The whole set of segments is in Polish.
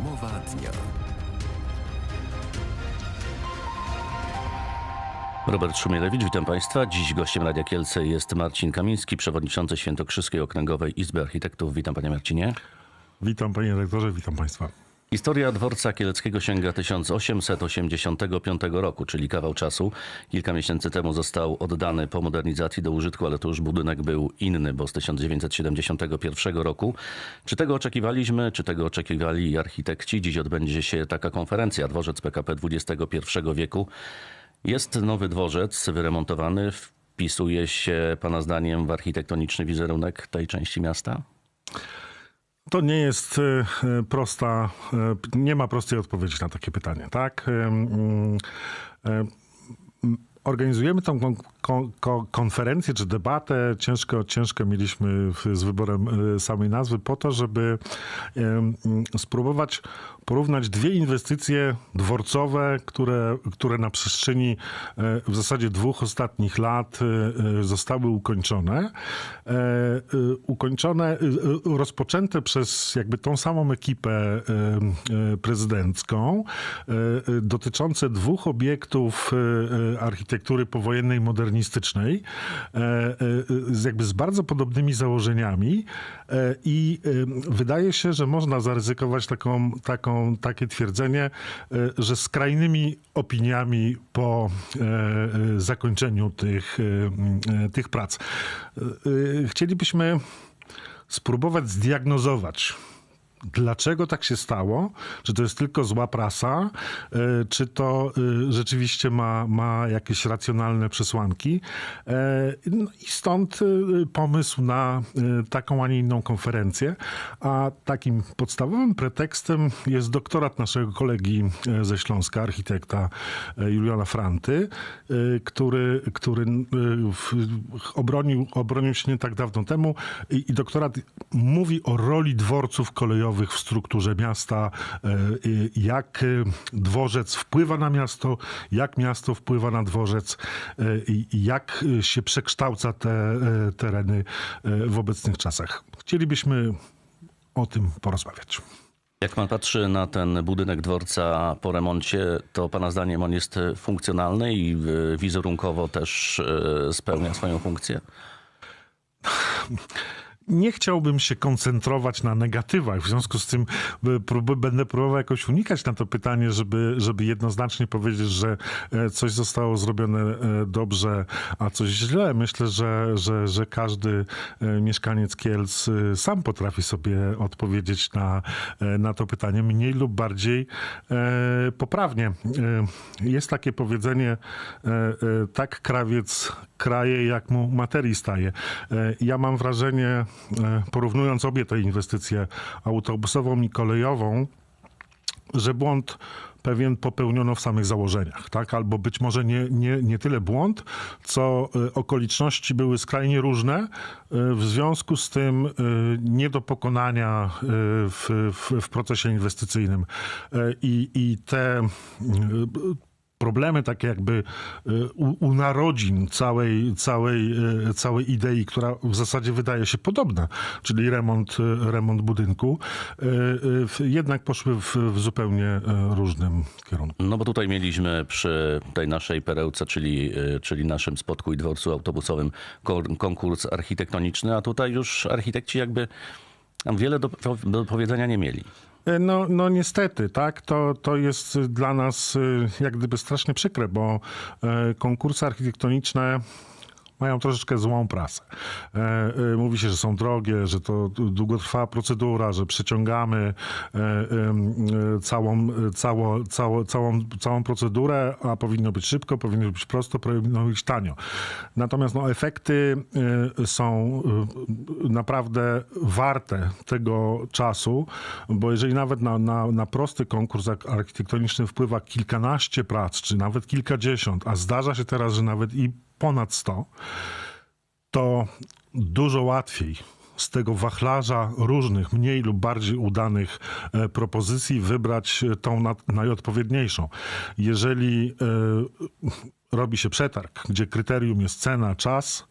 Rozmowa dnia. Robert Szumielewicz, witam Państwa. Dziś gościem Radia Kielce jest Marcin Kamiński, przewodniczący Świętokrzyskiej Okręgowej Izby Architektów. Witam Panie Marcinie. Witam panie rektorze, witam państwa. Historia dworca kieleckiego sięga 1885 roku, czyli kawał czasu. Kilka miesięcy temu został oddany po modernizacji do użytku, ale to już budynek był inny, bo z 1971 roku. Czy tego oczekiwaliśmy, czy tego oczekiwali architekci? Dziś odbędzie się taka konferencja, dworzec PKP XXI wieku. Jest nowy dworzec, wyremontowany, wpisuje się Pana zdaniem w architektoniczny wizerunek tej części miasta? To nie jest e, e, prosta, e, nie ma prostej odpowiedzi na takie pytanie, tak? Mm, Organizujemy tą kon- kon- kon- konferencję czy debatę. Ciężko, ciężko mieliśmy z wyborem e, samej nazwy po to, żeby spróbować porównać dwie inwestycje dworcowe, które, które na przestrzeni e, w zasadzie dwóch ostatnich lat e, zostały ukończone. Ukończone, rozpoczęte przez jakby tą samą ekipę prezydencką, dotyczące dwóch obiektów architektury powojennej modernistycznej, e, e, z jakby z bardzo podobnymi założeniami e, i e, wydaje się, że można zaryzykować taką, taką, takie twierdzenie, e, że skrajnymi opiniami po e, e, zakończeniu tych, e, e, tych prac. E, e, Chcielibyśmy spróbować zdiagnozować, dlaczego tak się stało, czy to jest tylko zła prasa, e, czy to e, rzeczywiście ma, ma jakieś racjonalne przesłanki. E, No i stąd pomysł na taką, a nie inną konferencję. A takim podstawowym pretekstem jest doktorat naszego kolegi ze Śląska, architekta Juliana Franty, który, który obronił, obronił się nie tak dawno temu i, i doktorat mówi o roli dworców kolejowych w strukturze miasta, e, jak e, dworzec wpływa na miasto, jak miasto wpływa na dworzec e, jak się przekształca te tereny w obecnych czasach. Chcielibyśmy o tym porozmawiać. Jak pan patrzy na ten budynek dworca po remoncie, to pana zdaniem on jest funkcjonalny i wizerunkowo też spełnia swoją funkcję? nie chciałbym się koncentrować na negatywach. W związku z tym y, prób- będę próbował jakoś unikać na to pytanie, żeby, żeby jednoznacznie powiedzieć, że e, coś zostało zrobione e, dobrze, a coś źle. Myślę, że, że, że każdy e, mieszkaniec Kielc sam potrafi sobie odpowiedzieć na, na to pytanie mniej lub bardziej poprawnie. Jest takie powiedzenie, tak krawiec kraje, jak mu materii staje. E, Ja mam wrażenie, e, porównując obie te inwestycje, autobusową i kolejową, że błąd pewien popełniono w samych założeniach, tak? Albo być może nie, nie, nie tyle błąd, co e, okoliczności były skrajnie różne, w związku z tym nie do pokonania w, w, w procesie inwestycyjnym. I, i te problemy takie jakby e, u, u narodzin całej, całej, e, całej idei, która w zasadzie wydaje się podobna, czyli remont, e, remont budynku, jednak poszły w, w zupełnie różnym kierunku. No bo tutaj mieliśmy przy tej naszej perełce, czyli, y, czyli naszym spotku i dworcu autobusowym kon- konkurs architektoniczny, a tutaj już architekci jakby tam wiele do, do powiedzenia nie mieli. E, No, no niestety, tak, to, to jest dla nas y, jak gdyby strasznie przykre, bo e, konkursy architektoniczne mają troszeczkę złą prasę. E, e, Mówi się, że są drogie, że to długotrwała procedura, że przeciągamy e, całą, cało, cało, całą, całą procedurę, a powinno być szybko, powinno być prosto, powinno być tanio. Natomiast no, efekty są naprawdę warte tego czasu, bo jeżeli nawet na, na, na prosty konkurs ar- architektoniczny wpływa kilkanaście prac, czy nawet kilkadziesiąt, a zdarza się teraz, że nawet i ponad 100, to dużo łatwiej z tego wachlarza różnych, mniej lub bardziej udanych e, propozycji wybrać e, tą na- najodpowiedniejszą. Jeżeli e, robi się przetarg, gdzie kryterium jest cena, czas,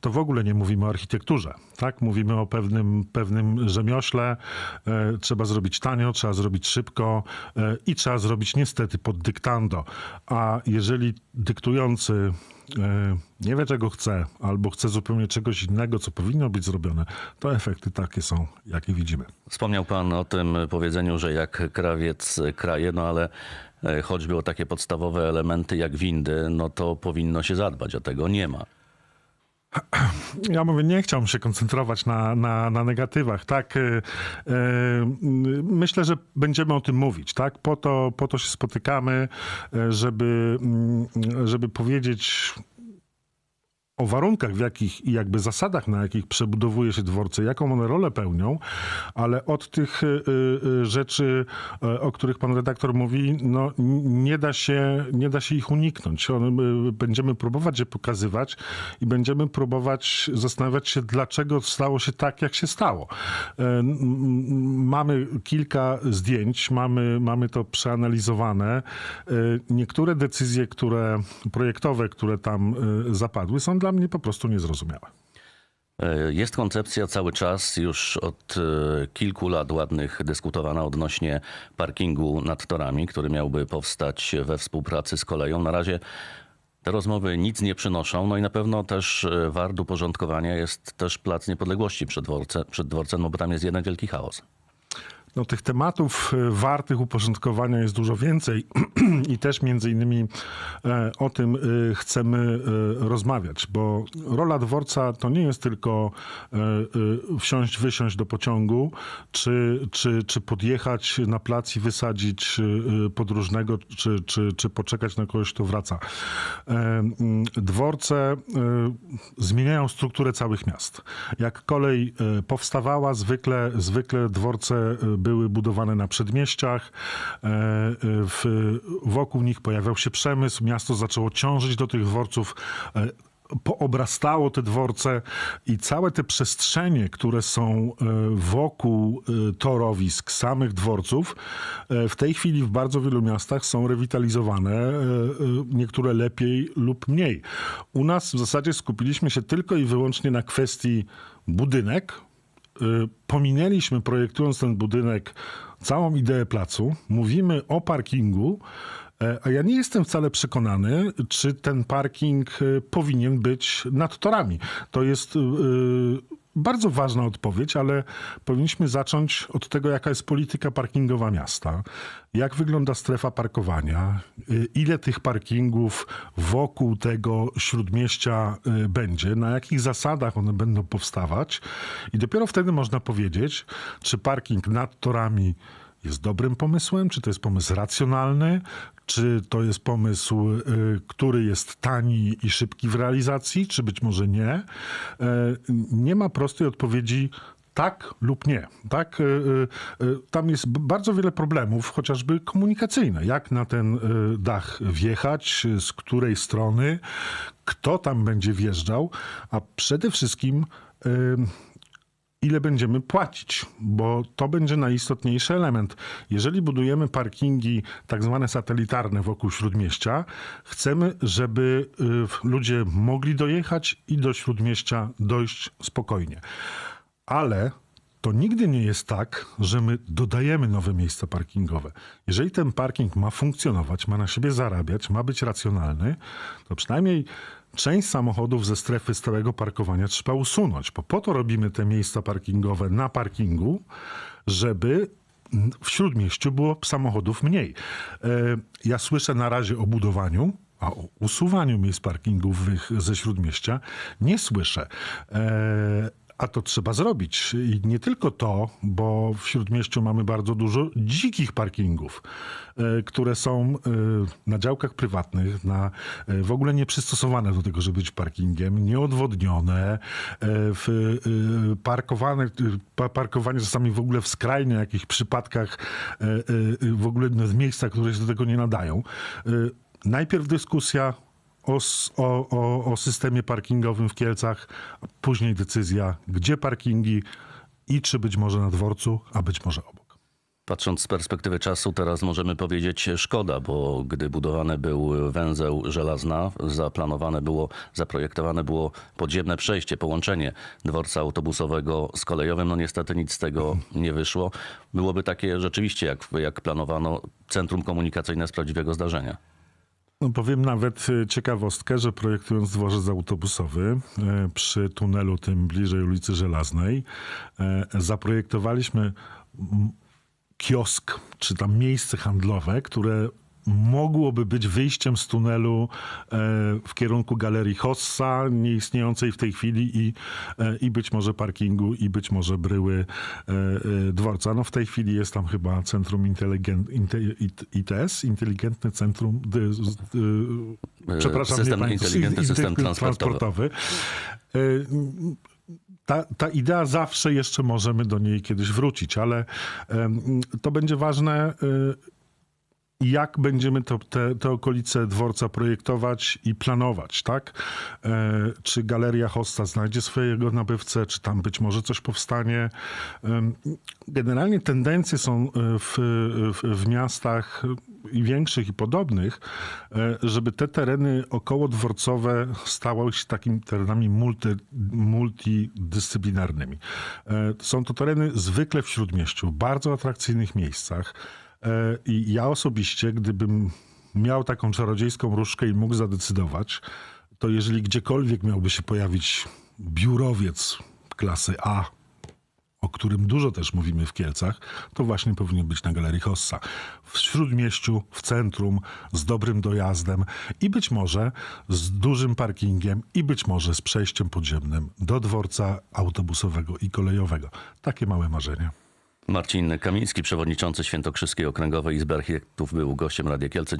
to w ogóle nie mówimy o architekturze. Tak? Mówimy o pewnym, pewnym rzemiośle. Trzeba zrobić tanio, trzeba zrobić szybko i trzeba zrobić niestety pod dyktando. A jeżeli dyktujący nie wie czego chce, albo chce zupełnie czegoś innego, co powinno być zrobione, to efekty takie są, jakie widzimy. Wspomniał pan o tym powiedzeniu, że jak krawiec kraje, no ale e, choćby o takie podstawowe elementy jak windy, no to powinno się zadbać, a tego nie ma. Ja mówię, nie chciałbym się koncentrować na, na, na negatywach, tak? E, e, Myślę, że będziemy o tym mówić, tak? Po to, po to się spotykamy, e, żeby, mm, żeby powiedzieć o warunkach, w jakich i jakby zasadach, na jakich przebudowuje się dworce, jaką one rolę pełnią, ale od tych y, y, rzeczy, y, o których pan redaktor mówi, no nie da się, nie da się ich uniknąć. Będziemy próbować je pokazywać i będziemy próbować zastanawiać się, dlaczego stało się tak, jak się stało. Mamy kilka zdjęć, mamy, mamy to przeanalizowane. Niektóre decyzje, które projektowe, które tam zapadły, są dla mnie po prostu niezrozumiałe. E, Jest koncepcja cały czas, już od e, kilku lat ładnych dyskutowana odnośnie parkingu nad torami, który miałby powstać we współpracy z koleją. Na razie te rozmowy nic nie przynoszą, no i na pewno też e, wart uporządkowania jest też Plac Niepodległości przed, dworce, przed dworcem, no bo tam jest jeden wielki chaos. No, tych tematów y, wartych uporządkowania jest dużo więcej i też między innymi e, o tym y, chcemy rozmawiać, bo rola dworca to nie jest tylko e, wsiąść, wysiąść do pociągu, czy, czy, czy podjechać na plac i wysadzić podróżnego, czy, czy, czy poczekać na kogoś, kto wraca. E, Dworce zmieniają strukturę całych miast. Jak kolej powstawała, zwykle, zwykle dworce były budowane na przedmieściach. E, y, W, wokół nich pojawiał się przemysł, miasto zaczęło ciążyć do tych dworców. e, Poobrastało te dworce i całe te przestrzenie, które są e, wokół e, torowisk, samych dworców, e, w tej chwili w bardzo wielu miastach są rewitalizowane, e, e, niektóre lepiej lub mniej. U nas w zasadzie skupiliśmy się tylko i wyłącznie na kwestii budynek, pominęliśmy projektując ten budynek całą ideę placu. Mówimy o parkingu, e, a ja nie jestem wcale przekonany, czy ten parking y, powinien być nad torami. To jest y, y, bardzo ważna odpowiedź, ale powinniśmy zacząć od tego, jaka jest polityka parkingowa miasta, jak wygląda strefa parkowania, y, ile tych parkingów wokół tego śródmieścia y, będzie, na jakich zasadach one będą powstawać? I dopiero wtedy można powiedzieć, czy parking nad torami jest dobrym pomysłem, czy to jest pomysł racjonalny, czy to jest pomysł, y, który jest tani i szybki w realizacji, czy być może nie. E, Nie ma prostej odpowiedzi tak lub nie. Tak, y, y, tam jest bardzo wiele problemów, chociażby komunikacyjne. Jak na ten dach wjechać, z której strony, kto tam będzie wjeżdżał, a przede wszystkim ile będziemy płacić, bo to będzie najistotniejszy element. Jeżeli budujemy parkingi tak zwane satelitarne wokół śródmieścia, chcemy, żeby y, ludzie mogli dojechać i do śródmieścia dojść spokojnie. Ale to nigdy nie jest tak, że my dodajemy nowe miejsca parkingowe. Jeżeli ten parking ma funkcjonować, ma na siebie zarabiać, ma być racjonalny, to przynajmniej część samochodów ze strefy stałego parkowania trzeba usunąć, bo po to robimy te miejsca parkingowe na parkingu, żeby w śródmieściu było samochodów mniej. E, Ja słyszę na razie o budowaniu, a o usuwaniu miejsc parkingowych ze śródmieścia nie słyszę. A to trzeba zrobić. I nie tylko to, bo w śródmieściu mamy bardzo dużo dzikich parkingów, e, które są e, na działkach prywatnych, na, e, w ogóle nieprzystosowane do tego, żeby być parkingiem, nieodwodnione, w, parkowane, pa- parkowanie czasami w ogóle w skrajnych jakichś przypadkach, w ogóle w miejscach, które się do tego nie nadają. Najpierw dyskusja o, o, o, systemie parkingowym w Kielcach, później decyzja, gdzie parkingi i czy być może na dworcu, a być może obok. Patrząc z perspektywy czasu, teraz możemy powiedzieć szkoda, bo gdy budowany był węzeł żelazna, zaplanowane było, zaprojektowane było podziemne przejście, połączenie dworca autobusowego z kolejowym. No niestety nic z tego nie wyszło. Byłoby takie rzeczywiście, jak, jak planowano, centrum komunikacyjne z prawdziwego zdarzenia. No powiem nawet y, ciekawostkę, że projektując dworzec autobusowy y, przy tunelu tym bliżej ulicy Żelaznej, y, zaprojektowaliśmy kiosk, czy tam miejsce handlowe, które mogłoby być wyjściem z tunelu e, w kierunku galerii Hossa, nieistniejącej w tej chwili i, e, i być może parkingu i być może bryły e, dworca. No w tej chwili jest tam chyba Centrum Inteligent, inte, IT, ITS, Inteligentne Centrum, przepraszam, System- nie inteligentny system transportowy. Y, ta, ta idea zawsze jeszcze możemy do niej kiedyś wrócić, ale to będzie ważne, jak będziemy to, te, te okolice dworca projektować i planować, tak? E, Czy galeria Hosta znajdzie swojego nabywcę, czy tam być może coś powstanie. Generalnie tendencje są e, w, w, w miastach i większych i podobnych, e, żeby te tereny okołodworcowe stały się takimi terenami multi, multidyscyplinarnymi. Są to tereny zwykle w śródmieściu, w bardzo atrakcyjnych miejscach. E, I ja osobiście, gdybym miał taką czarodziejską różdżkę i mógł zadecydować, to jeżeli gdziekolwiek miałby się pojawić biurowiec klasy A, o którym dużo też mówimy w Kielcach, to właśnie powinien być na Galerii Hossa. W śródmieściu, w centrum, z dobrym dojazdem i być może z dużym parkingiem i być może z przejściem podziemnym do dworca autobusowego i kolejowego. Takie małe marzenia. Marcin Kamiński, przewodniczący Świętokrzyskiej Okręgowej Izby Architektów, był gościem Radia Kielce.